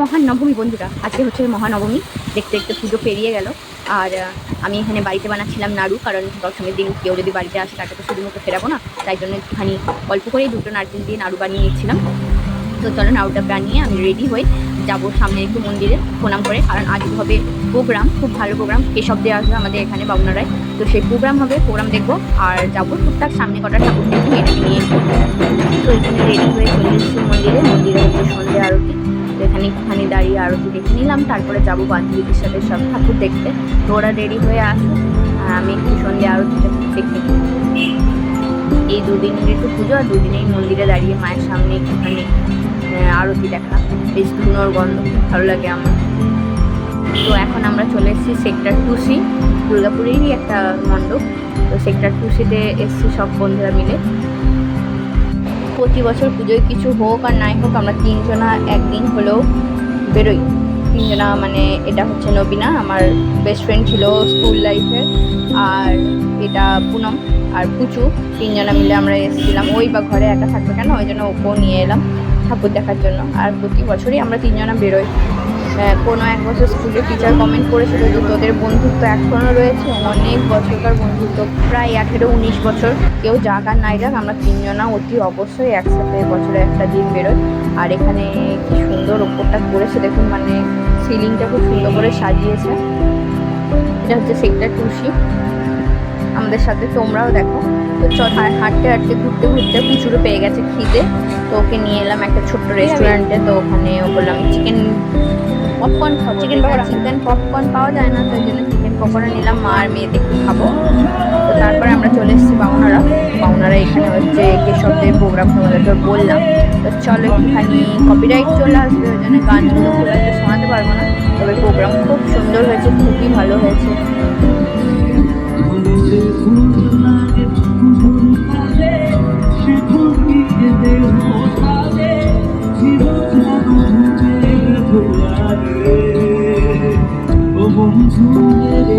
মহানবমী বন্ধুরা। আজকে হচ্ছে মহানবমী, দেখতে দেখতে পুজো পেরিয়ে গেল। আর আমি এখানে বাড়িতে বানাচ্ছিলাম নাড়ু, কারণ দশমীর দিন কেউ যদি বাড়িতে আসে, তাকে তো শুধু মুখে ফেরাবো না। তাই জন্য একটুখানি অল্প করেই দুটো নারকেল দিয়ে নাড়ু বানিয়ে নিচ্ছিলাম। তো চলো নাড়ুটা বানিয়ে আমি রেডি হই যাব সামনে একটু মন্দিরে প্রণাম করে। কারণ আজ হবে প্রোগ্রাম, খুব ভালো প্রোগ্রাম। এসব দিয়ে আসবে আমাদের এখানে বাবনারায়। তো সেই প্রোগ্রাম হবে, প্রোগ্রাম দেখব। আর যাব টুকটাক সামনে কটা ঠাকুর দেখব এটা নিয়ে রেডি হয়ে চলে এসেছি মন্দিরে মন্দিরে হচ্ছে সন্ধে আরতি। এখানে একটুখানি দাঁড়িয়ে আরতি দেখে নিলাম, তারপরে যাব বান্ধবীদের সাথে সব ঠাকুর দেখতে। তো ওরা রেডি হয়ে আসুক আর আমি একটু সন্ধে আরতিটা দেখে নিই। এই দুদিনের একটু পুজো, আর দুদিনেই মন্দিরে দাঁড়িয়ে মায়ের সামনে একটুখানি আরতি দেখা। বেশ ধুনোর গন্ধ খুব ভালো লাগে আমার। তো এখন আমরা চলে এসেছি সেক্টর টুসি দুর্গাপুরেরই একটা মণ্ডপ। তো সেক্টর টু সিতে এসেছি সব বন্ধুরা মিলে। প্রতি বছর পুজোয় কিছু হোক আর নাই হোক, আমরা তিনজনা একদিন হলেও বেরোই। তিনজনা মানে এটা হচ্ছে নবীনা, আমার বেস্ট ফ্রেন্ড ছিল স্কুল লাইফে আর এটা পুনম আর পুচু, তিনজনা মিলে আমরা এসেছিলাম। ওই বা ঘরে একা থাকবে কেন? ওই জন্য ওকেও নিয়ে এলাম ঠাকুর দেখার জন্য। আর প্রতি বছরই আমরা তিনজনা বেরোই। কোনো এক বছর স্কুলে টিচার কমেন্ট করেছিল যে তোদের বন্ধুত্ব এখনও রয়েছে অনেক বছরকার বন্ধুত্ব প্রায় আঠেরো উনিশ বছর। কেউ যাক আর নাই যাক আমরা তিনজনা অতি অবশ্যই একসাথে বছরে একটা দিন বেরোয় আর এখানে কি সুন্দর ওপরটা করেছে দেখুন মানে সিলিংটা খুব সুন্দর করে সাজিয়েছে। এটা হচ্ছে সেক্টর টুসি আমাদের সাথে তোমরাও দেখো। তো চল হাঁটতে হাঁটতে ঘুরতে ঘুরতে প্রচুর পেয়ে গেছে খিদে। তো ওকে নিয়ে এলাম একটা ছোট্ট রেস্টুরেন্টে তো ওখানে ও বললাম চিকেন পপকর্ন খাব। চিকেন পকোড়া চিকেন পপকর্ন পাওয়া যায় না তো জন্য চিকেন পকোড়া নিলাম। মা আর মেয়ে দেখে খাব। তো তারপরে আমরা চলে এসেছি বাউনারা। বাউনারা এখানে হচ্ছে কেশবদের প্রোগ্রাম তোমাদেরকে বললাম। তো চলো একটুখানি কপিরাইট চলে আসবে, ওই জন্য গানগুলো খুব একটা শোনাতে পারব না। তবে প্রোগ্রাম খুব সুন্দর হয়েছে, খুবই ভালো হয়েছে। কথা শোন জমি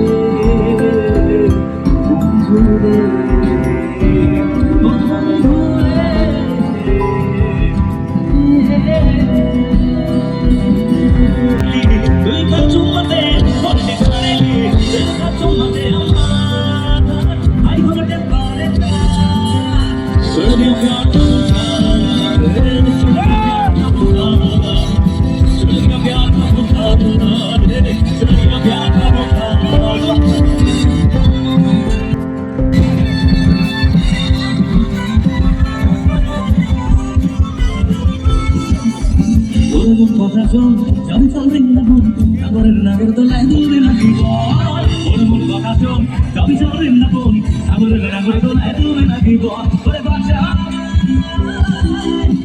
চলবে না বোন সাগরের নাগর তোলায় দূরে নাকি বল ওর কথা শোন জমি চলবে না বোন সাগরের নাগর তোলায় দূরে নাকি বল ওরে বাচ্চা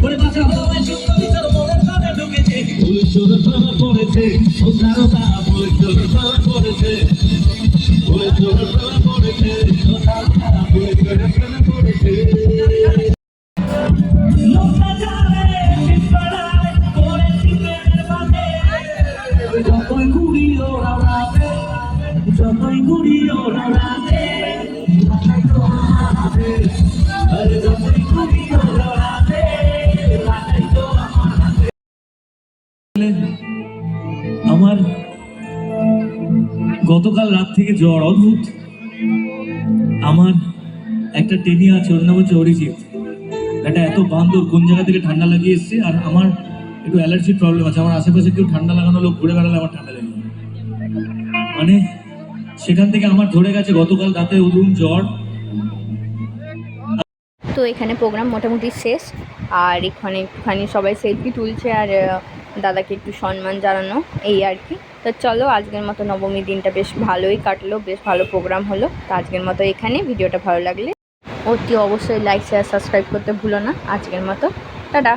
ওরে বাচ্চা হওয়ায় সুন্দরী মনের কানে ঢুকেছে পুলিশ তোর ধরা পড়েছে ও সারতা পুলিশ তোর ধরা পড়েছে। পুলিশ তোর ধরা পড়েছে। আমার গতকাল রাত থেকে জ্বর, অদ্ভুত। আমার একটা টেনি আছে, ওর নাম হচ্ছে অরিজিৎ। এটা এত বান্দর, কোন জায়গা থেকে ঠান্ডা লাগিয়ে এসছে? আর আমার একটু অ্যালার্জির প্রবলেম আছে। আমার আশেপাশে কেউ ঠান্ডা লাগানো লোক ঘুরে বেড়ালে আমার ঠান্ডা লেগে মানে সেখান থেকে আমার ধরে গেছে গতকাল রাতে উদুম জ্বর। তো এখানে প্রোগ্রাম মোটামুটি শেষ। আর এখানে একটুখানি সবাই সেলফি তুলছে আর দাদাকে একটু সম্মান জানানো, এই আর কি। তো চলো, আজকের মতো নবমী দিনটা বেশ ভালোই কাটলো, বেশ ভালো প্রোগ্রাম হলো। তো আজকের মতো এখানে ভিডিওটা ভালো লাগলে অতি অবশ্যই লাইক শেয়ার সাবস্ক্রাইব করতে ভুলো না। আজকের মতো, টাটা।